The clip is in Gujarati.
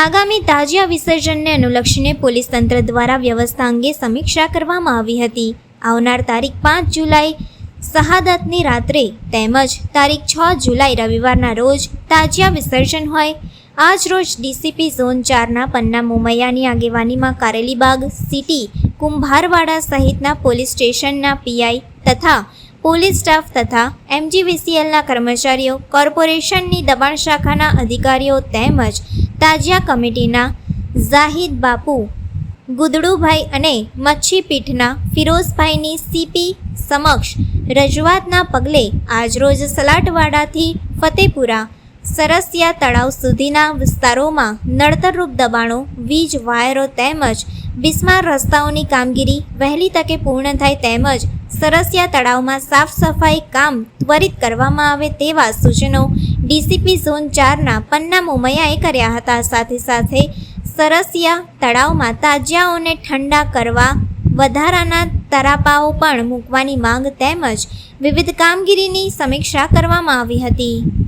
આગામી તાજિયા વિસર્જનને અનુલક્ષીને પોલીસ તંત્ર દ્વારા વ્યવસ્થા અંગે સમીક્ષા કરવામાં આવી હતી. આવનાર તારીખ પાંચ જુલાઈ, શહાદતની રાત્રે તેમજ તારીખ છ જુલાઈ રવિવારના રોજ તાજિયા વિસર્જન હોય. આજ રોજ ડીસીપી ઝોન ચારના પન્ના મોમૈયાની આગેવાનીમાં કારેલીબાગ સિટી, કુંભારવાડા સહિતના પોલીસ સ્ટેશનના પીઆઈ તથા પોલીસ સ્ટાફ તથા એમજીવીસીએલના કર્મચારીઓ, કોર્પોરેશનની દબાણ શાખાના અધિકારીઓ તેમજ તાજિયા કમિટીના ઝાહિદ બાપુ, ગુદડુભાઈ અને મચ્છીપીઠના ફિરોઝભાઈની સીપી સમક્ષ રજૂઆતના પગલે આજરોજ સલાટવાડાથી ફતેપુરા, સરસિયા તળાવ સુધીના વિસ્તારોમાં નડતરરૂપ દબાણો, વીજ વાયરો તેમજ બિસ્માર રસ્તાઓની કામગીરી વહેલી તકે પૂર્ણ થાય તેમજ સરસિયા તળાવમાં સાફ સફાઈ કામ ત્વરિત કરવામાં આવે તેવા સૂચનો ડીસીપી ઝોન ચારના પન્ના મોમૈયાએ કર્યા હતા. સાથે સાથે સરસિયા તળાવમાં તાજિયાઓને ઠંડા કરવા વધારાના તરાપાઓ પણ મૂકવાની માંગ તેમજ વિવિધ કામગીરીની સમીક્ષા કરવામાં આવી હતી.